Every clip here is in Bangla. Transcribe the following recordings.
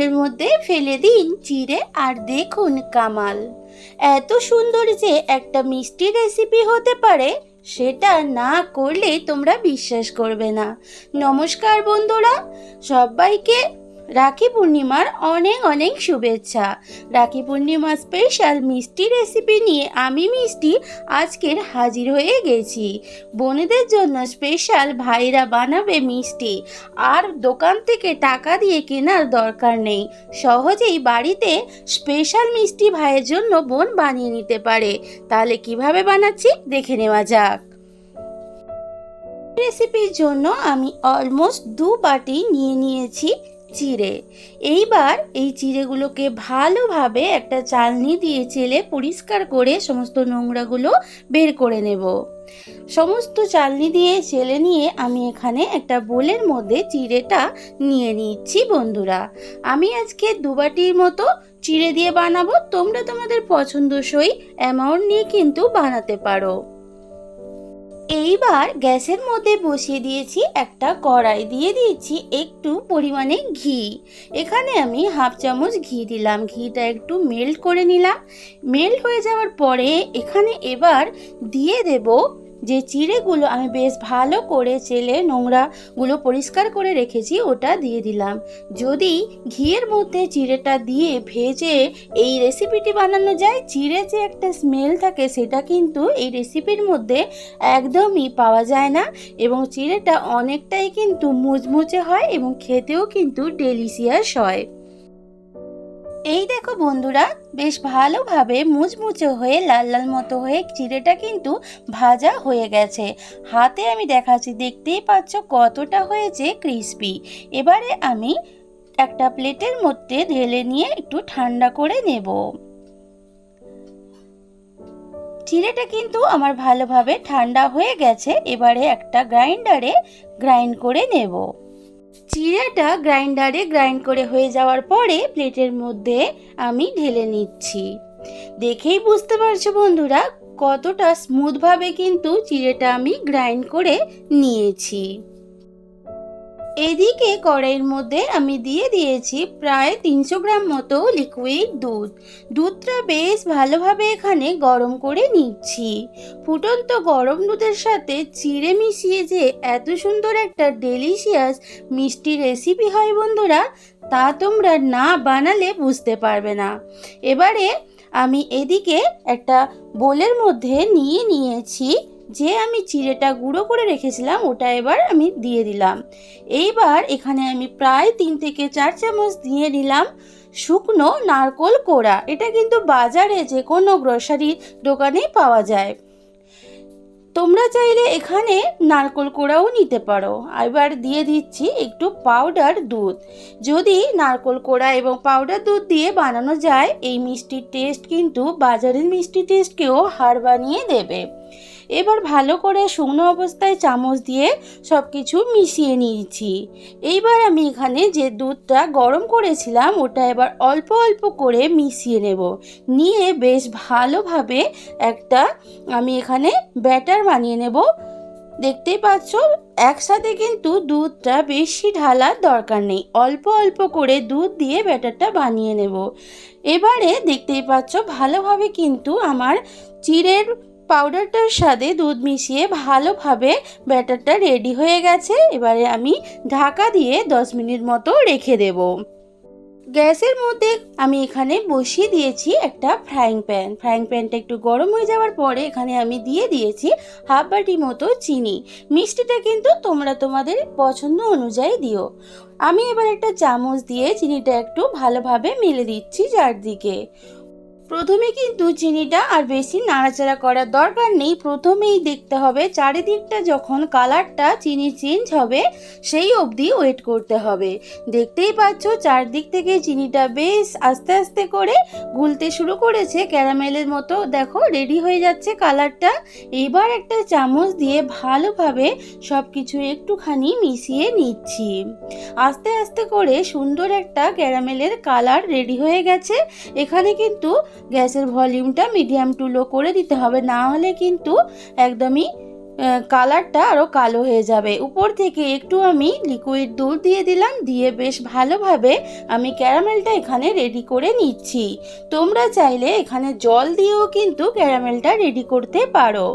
তেলের মধ্যে ফেলে দিন চিড়ে আর দেখুন কামাল। এত সুন্দর যে একটা মিষ্টি রেসিপি হতে পারে, সেটা না করলে তোমরা বিশ্বাস করবে না। নমস্কার বন্ধুরা, সবাইকে রাখি পূর্ণিমার অনেক অনেক শুভেচ্ছা। রাখি পূর্ণিমা স্পেশাল মিষ্টি রেসিপি নিয়ে আমি মিষ্টি আজকের হাজির হয়ে গেছি। বোনেদের জন্য স্পেশাল ভাইরা বানাবে মিষ্টি। আর দোকান থেকে টাকা দিয়ে কেনার দরকার নেই। সহজেই বাড়িতে স্পেশাল মিষ্টি ভাইয়ের জন্য বোন বানিয়ে নিতে পারে। তাহলে কীভাবে বানাচ্ছি দেখে নেওয়া যাক। রেসিপির জন্য আমি অলমোস্ট দু বাটি নিয়ে নিয়েছি। চিড়ে। এইবার এই চিড়েগুলোকে ভালোভাবে একটা চালনি দিয়ে চেলে পরিষ্কার করে সমস্ত নোংরাগুলো বের করে নেব। সমস্ত চালনি দিয়ে চেলে নিয়ে আমি এখানে একটা বোলের মধ্যে চিড়েটা নিয়ে নিচ্ছি বন্ধুরা। আমি আজকে দু বাটির মতো চিড়ে দিয়ে বানাবো, তোমরা তোমাদের পছন্দসই অ্যামাউন্ট নিয়ে কিন্তু বানাতে পারো। এইবার গ্যাসের মধ্যে বসিয়ে দিয়েছি একটা কড়াই। দিয়ে দিয়েছি একটু পরিমাণে ঘি। এখানে আমি হাফ চামচ ঘি দিলাম। ঘিটা একটু মেল্ট করে নিলাম। মেল্ট হয়ে যাওয়ার পরে এখানে এবার দিয়ে দেব যে চিড়েগুলো আমি বেশ ভালো করে চেলে নোংরাগুলো পরিষ্কার করে রেখেছি, ওটা দিয়ে দিলাম। যদি ঘিয়ের মধ্যে চিড়েটা দিয়ে ভেজে এই রেসিপিটি বানানো যায়, চিড়ে যে একটা স্মেল থাকে, সেটা কিন্তু এই রেসিপির মধ্যে একদমই পাওয়া যায় না এবং চিড়েটা অনেকটাই কিন্তু মুচমুচে হয় এবং খেতেও কিন্তু ডেলিশিয়াস হয়। এই দেখো বন্ধুরা, বেশ ভালোভাবে মুচমুচে হয়ে, লাল লাল মতো হয়ে চিড়েটা কিন্তু ভাজা হয়ে গেছে। হাতে আমি দেখাচ্ছি, দেখতেই পাচ্ছ কতটা হয়েছে ক্রিস্পি এবারে আমি একটা প্লেটের মধ্যে ঢেলে নিয়ে একটু ঠান্ডা করে নেব। চিড়েটা কিন্তু আমার ভালোভাবে ঠান্ডা হয়ে গেছে, এবারে একটা গ্রাইন্ডারে গ্রাইন্ড করে নেব। চিড়েটা গ্রাইন্ডারে গ্রাইন্ড করে হয়ে যাওয়ার পরে প্লেটের মধ্যে আমি ঢেলে নিচ্ছি। দেখেই বুঝতে পারছ বন্ধুরা, কতটা স্মুথভাবে কিন্তু চিড়েটা আমি গ্রাইন্ড করে নিয়েছি। এদিকে কড়াইয়ের মধ্যে আমি দিয়ে দিয়েছি প্রায় তিনশো গ্রাম মতো লিকুইড দুধ। দুধটা বেশ ভালোভাবে এখানে গরম করে নিচ্ছি। ফুটন্ত গরম দুধের সাথে চিড়ে মিশিয়ে যে এত সুন্দর একটা ডেলিশিয়াস মিষ্টি রেসিপি হয় বন্ধুরা, তা তোমরা না বানালে বুঝতে পারবে না। এবারে আমি এদিকে একটা বোলের মধ্যে নিয়ে নিয়েছি যে আমি চিড়েটা গুঁড়ো করে রেখেছিলাম, ওটা এবার আমি দিয়ে দিলাম। এইবার এখানে আমি প্রায় তিন থেকে চার চামচ দিয়ে নিলাম শুকনো নারকোল কোড়া। এটা কিন্তু বাজারে যে কোনো গ্রসারি দোকানেই পাওয়া যায়। তোমরা চাইলে এখানে নারকোল কোড়াও নিতে পারো। এবার দিয়ে দিচ্ছি একটু পাউডার দুধ। যদি নারকোল কোড়া এবং পাউডার দুধ দিয়ে বানানো যায়, এই মিষ্টির টেস্ট কিন্তু বাজারের মিষ্টি টেস্টকেও হার বানিয়ে দেবে। এবার ভালো করে শুকনো অবস্থায় চামচ দিয়ে সব কিছু মিশিয়ে নিয়েছি। এইবার আমি এখানে যে দুধটা গরম করেছিলাম, ওটা এবার অল্প অল্প করে মিশিয়ে নেব। নিয়ে বেশ ভালোভাবে একটা আমি এখানে ব্যাটার বানিয়ে নেব। দেখতেই পাচ্ছ, একসাথে কিন্তু দুধটা বেশি ঢালার দরকার নেই। অল্প অল্প করে দুধ দিয়ে ব্যাটারটা বানিয়ে নেব। এবারে দেখতেই পাচ্ছ, ভালোভাবে কিন্তু আমার চিড়ের পাউডারটার সাথে দুধ মিশিয়ে ভালোভাবে ব্যাটারটা রেডি হয়ে গেছে। এবারে আমি ঢাকা দিয়ে দশ মিনিট মতো রেখে দেব। গ্যাসের মধ্যে আমি এখানে বসিয়ে দিয়েছি একটা ফ্রাইং প্যান। ফ্রাইং প্যানটা একটু গরম হয়ে যাওয়ার পরে এখানে আমি দিয়ে দিয়েছি হাফ বাটি মতো চিনি। মিষ্টিটা কিন্তু তোমরা তোমাদের পছন্দ অনুযায়ী দিও। আমি এবার একটা চামচ দিয়ে চিনিটা একটু ভালোভাবে মেলে দিচ্ছি চারদিকে। প্রথমে কিন্তু চিনিটা আর বেশি নাড়াচাড়া করার দরকার নেই। প্রথমেই দেখতে হবে চারিদিকটা যখন কালারটা চিনি চেঞ্জ হবে, সেই অবধি ওয়েট করতে হবে। দেখতেই পাচ্ছ চারদিক থেকে চিনিটা বেশ আস্তে আস্তে করে গুলতে শুরু করেছে ক্যারামেলের মতো। দেখো, রেডি হয়ে যাচ্ছে কালারটা। এবার একটা চামচ দিয়ে ভালোভাবে সব কিছু একটুখানি মিশিয়ে নিচ্ছি। আস্তে আস্তে করে সুন্দর একটা ক্যারামেলের কালার রেডি হয়ে গেছে। এখানে কিন্তু গ্যাসের ভলিউমটা মিডিয়াম টু লো করে দিতে হবে। না হলে কিন্তু একদমই কালারটা আরও কালো হয়ে যাবে। উপর থেকে একটু আমি লিকুইড দুধ দিয়ে দিলাম, দিয়ে বেশ ভালোভাবে আমি ক্যারামেলটা এখানে রেডি করে নিচ্ছি। তোমরা চাইলে এখানে জল দিয়েও কিন্তু ক্যারামেলটা রেডি করতে পারো।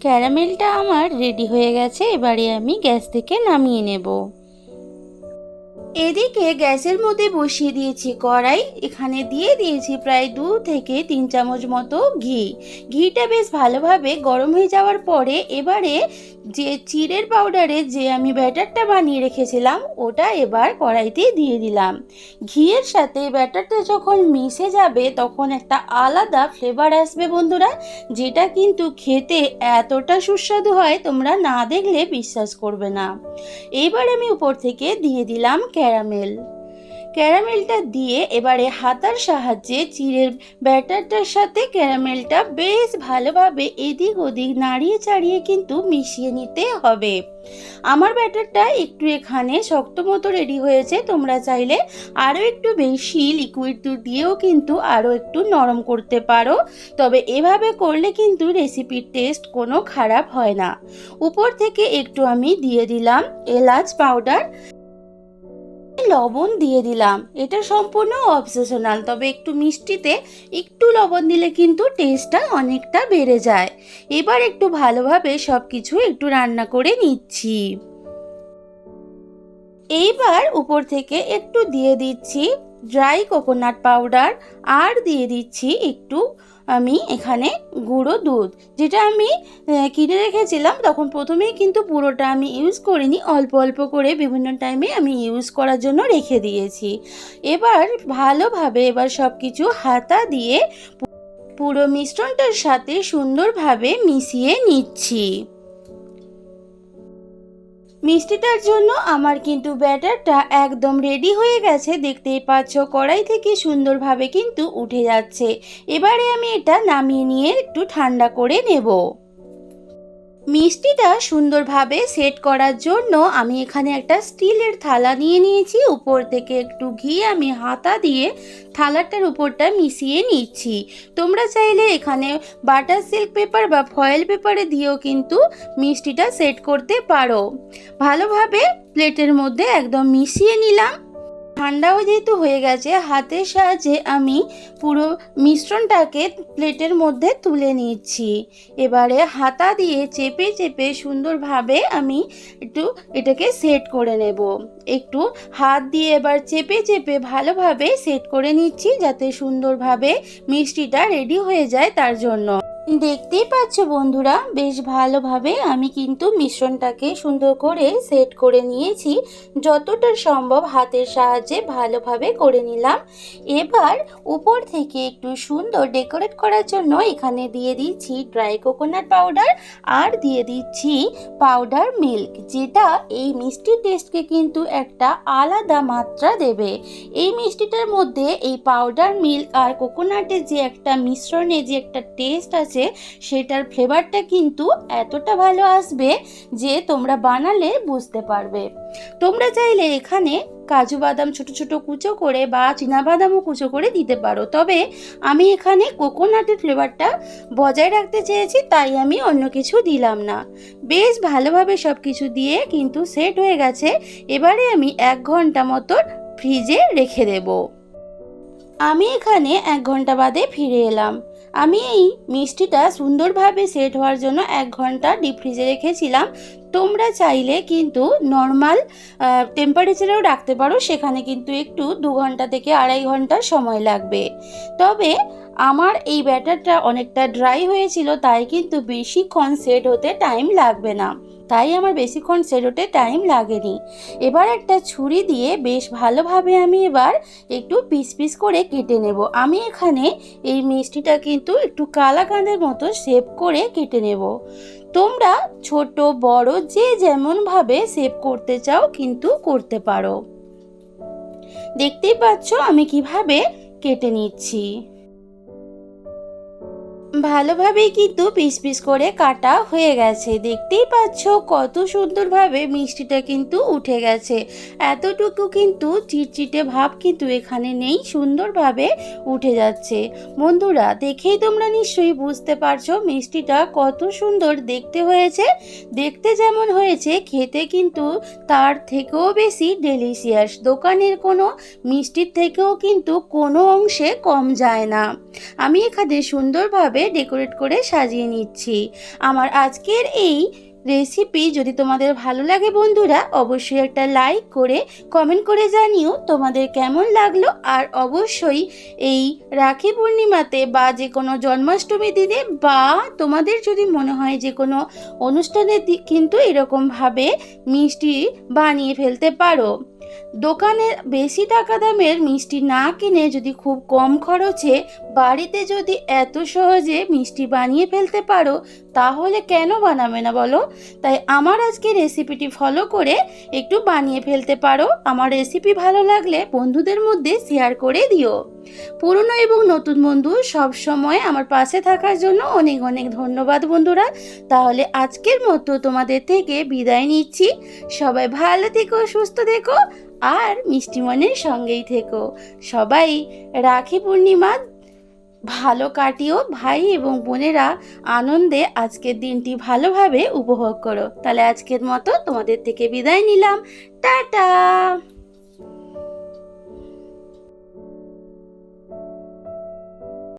ক্যারামেলটা আমার রেডি হয়ে গেছে, এবারে আমি গ্যাস থেকে নামিয়ে নেব। এদিকে গ্যাসের মধ্যে বসিয়ে দিয়েছি কড়াই। এখানে দিয়ে দিয়েছি প্রায় দু থেকে তিন চামচ মতো ঘি। ঘিটা বেশ ভালোভাবে গরম হয়ে যাওয়ার পরে এবারে যে চিড়ের পাউডারে যে আমি ব্যাটারটা বানিয়ে রেখেছিলাম, ওটা এবার কড়াইতে দিয়ে দিলাম। ঘিয়ের সাথে ব্যাটারটা যখন মিশে যাবে, তখন একটা আলাদা ফ্লেভার আসবে বন্ধুরা, যেটা কিন্তু খেতে এতটা সুস্বাদু হয়, তোমরা না দেখলে বিশ্বাস করবে না। এইবার আমি উপর থেকে দিয়ে দিলাম ক্যারামেল। ক্যারামেলটা দিয়ে এবারে হাতার সাহায্যে চিড়ের ব্যাটারটার সাথে ক্যারামেলটা বেশ ভালোভাবে এদিক ওদিক নাড়িয়ে চাড়িয়ে কিন্তু মিশিয়ে নিতে হবে। আমার ব্যাটারটা একটু এখানে শক্ত মতো রেডি হয়েছে, তোমরা চাইলে আরও একটু বেশি লিকুইড দুধ দিয়েও কিন্তু আরও একটু নরম করতে পারো। তবে এভাবে করলে কিন্তু রেসিপির টেস্ট কোনো খারাপ হয় না। উপর থেকে একটু আমি দিয়ে দিলাম এলাচ পাউডার লবণ দিয়ে দিলাম। এটা সম্পূর্ণ অবসেশনাল তবে একটু মিষ্টিতে একটু লবণ দিলে কিন্তু টেস্টটা অনেকটা বেড়ে যায়। এবার একটু ভালোভাবে সব কিছু একটু রান্না করে নিচ্ছি। এইবার উপর থেকে একটু দিয়ে দিচ্ছি ড্রাই কোকোনাট পাউডার আর দিয়ে দিচ্ছি একটু আমি এখানে গুঁড়ো দুধ, যেটা আমি কিনে রেখেছিলাম। তখন প্রথমেই কিন্তু পুরোটা আমি ইউজ করিনি। অল্প অল্প করে বিভিন্ন টাইমে আমি ইউজ করার জন্য রেখে দিয়েছি। এবার ভালোভাবে এবার সব কিছু হাতা দিয়ে পুরো মিশ্রণটার সাথে সুন্দরভাবে মিশিয়ে নিচ্ছি। মিষ্টিটার জন্য আমার কিন্তু ব্যাটারটা একদম রেডি হয়ে গেছে। দেখতেই পাচ্ছ, কড়াই থেকে সুন্দরভাবে কিন্তু উঠে যাচ্ছে। এবারে আমি এটা নামিয়ে নিয়ে একটু ঠান্ডা করে নেব। মিষ্টিটা সুন্দরভাবে সেট করার জন্য আমি এখানে একটা স্টিলের থালা নিয়ে নিয়েছি। উপর থেকে একটু ঘি আমি হাতা দিয়ে থালাটার উপরটা মিশিয়ে নিচ্ছি। তোমরা চাইলে এখানে বাটার সিল্ক পেপার বা ফয়েল পেপারে দিয়েও কিন্তু মিষ্টিটা সেট করতে পারো। ভালোভাবে প্লেটের মধ্যে একদম মিশিয়ে নিলাম। ঠান্ডাও যেহেতু হয়ে গেছে, হাতের সাহায্যে আমি পুরো মিশ্রণটাকে প্লেটের মধ্যে তুলে নিচ্ছি। এবারে হাতা দিয়ে চেপে চেপে সুন্দরভাবে আমি একটু এটাকে সেট করে নেব। একটু হাত দিয়ে এবার চেপে চেপে ভালোভাবে সেট করে নিচ্ছি যাতে সুন্দরভাবে মিষ্টিটা রেডি হয়ে যায় তার জন্য। দেখতেই পাচ্ছ বন্ধুরা, বেশ ভালোভাবে আমি কিন্তু মিশ্রণটাকে সুন্দর করে সেট করে নিয়েছি। যতটা সম্ভব হাতের সাহায্যে ভালোভাবে করে নিলাম। এবার উপর থেকে একটু সুন্দর ডেকোরেট করার জন্য এখানে দিয়ে দিচ্ছি ড্রাই কোকোনাট পাউডার আর দিয়ে দিচ্ছি পাউডার মিল্ক যেটা এই মিষ্টি টেস্টকে কিন্তু একটা আলাদা মাত্রা দেবে। এই মিষ্টিটার মধ্যে এই পাউডার মিল্ক আর কোকোনাটের যে একটা মিশ্রণে যে একটা টেস্ট আছে সেটার ফ্লেভারটা কিন্তু এতটা ভালো আসবে যে তোমরা বানালে বুঝতে পারবে। তোমরা চাইলে এখানে কাজু বাদাম ছোট ছোট কুচো করে বা বাদামও কুচো করে দিতে পারো। তবে আমি এখানে কোকোনাটের ফ্লেভারটা বজায় রাখতে চেয়েছি, তাই আমি অন্য কিছু দিলাম না। বেশ ভালোভাবে সব কিছু দিয়ে কিন্তু সেট হয়ে গেছে। এবারে আমি এক ঘণ্টা মতো ফ্রিজে রেখে দেব। আমি এখানে এক ঘণ্টা বাদে ফিরে এলাম। আমি এই মিষ্টিটা সুন্দরভাবে সেট হওয়ার জন্য এক ঘণ্টা ডিপ ফ্রিজে রেখেছিলাম। তোমরা চাইলে কিন্তু নর্মাল টেম্পারেচারেও রাখতে পারো, সেখানে কিন্তু একটু দু ঘণ্টা থেকে আড়াই ঘণ্টা সময় লাগবে। তবে আমার এই ব্যাটারটা অনেকটা ড্রাই হয়েছিল, তাই কিন্তু বেশিক্ষণ সেট হতে টাইম লাগবে না। তাই আমার বেশিক্ষণ হতে টাইম লাগেনি। এবার একটা ছুরি দিয়ে বেশ ভালোভাবে আমি এবার একটু পিস পিস করে কেটে নেব। আমি এখানে এই মিষ্টিটা কিন্তু একটু কালাকাঁদের মতো শেপ করে কেটে নেব। তোমরা ছোট, বড়, যে যেমনভাবে শেপ করতে চাও কিন্তু করতে পারো। দেখতেই পাচ্ছ আমি কীভাবে কেটে নিচ্ছি। ভালোভাবেই কিন্তু পিস পিস করে কাটা হয়ে গেছে। দেখতেই পাচ্ছ কত সুন্দরভাবে মিষ্টিটা কিন্তু উঠে গেছে। এতটুকু কিন্তু চিটচিটে ভাব কিন্তু এখানে নেই, সুন্দরভাবে উঠে যাচ্ছে। বন্ধুরা, দেখেই তোমরা নিশ্চয়ই বুঝতে পারছ মিষ্টিটা কত সুন্দর দেখতে হয়েছে। দেখতে যেমন হয়েছে, খেতে কিন্তু তার থেকেও বেশি ডেলিশিয়াস দোকানের কোনো মিষ্টির থেকেও কিন্তু কোনো অংশে কম যায় না। আমি এখানে সুন্দরভাবে ডেকোরেট করে সাজিয়ে নিচ্ছি। আমার আজকের এই রেসিপি যদি তোমাদের ভালো লাগে বন্ধুরা, অবশ্যই একটা লাইক করে কমেন্ট করে জানিও তোমাদের কেমন লাগল। আর অবশ্যই এই রাখি পূর্ণিমাতে বা যে কোনো জন্মাষ্টমী দিনে বা তোমাদের যদি মনে হয় যে কোনো অনুষ্ঠানের দিক কিন্তু এরকমভাবে মিষ্টি বানিয়ে ফেলতে পারো। দোকানে বেশি টাকা দামের মিষ্টি না কিনে যদি খুব কম খরচে বাড়িতে যদি এত সহজে মিষ্টি বানিয়ে ফেলতে পারো, তাহলে কেন বানাবে না বলো? তাই আমার আজকে রেসিপিটি ফলো করে একটু বানিয়ে ফেলতে পারো। আমার রেসিপি ভালো লাগলে বন্ধুদের মধ্যে শেয়ার করে দিও। পুরনো এবং নতুন বন্ধু সব সময় আমার পাশে থাকার জন্য অনেক অনেক ধন্যবাদ বন্ধুরা। তাহলে আজকের মতো তোমাদের থেকে বিদায় নিচ্ছি। সবাই ভালো থেকো, সুস্থ থেকো। আর মিষ্টি মনের সঙ্গেই থেকো। সবাই রাখি পূর্ণিমা ভালো কাটিও। ভাই এবং বোনেরা আনন্দে আজকের দিনটি ভালোভাবে উপভোগ করো। তাহলে আজকের মতো তোমাদের থেকে বিদায় নিলাম। টাটা!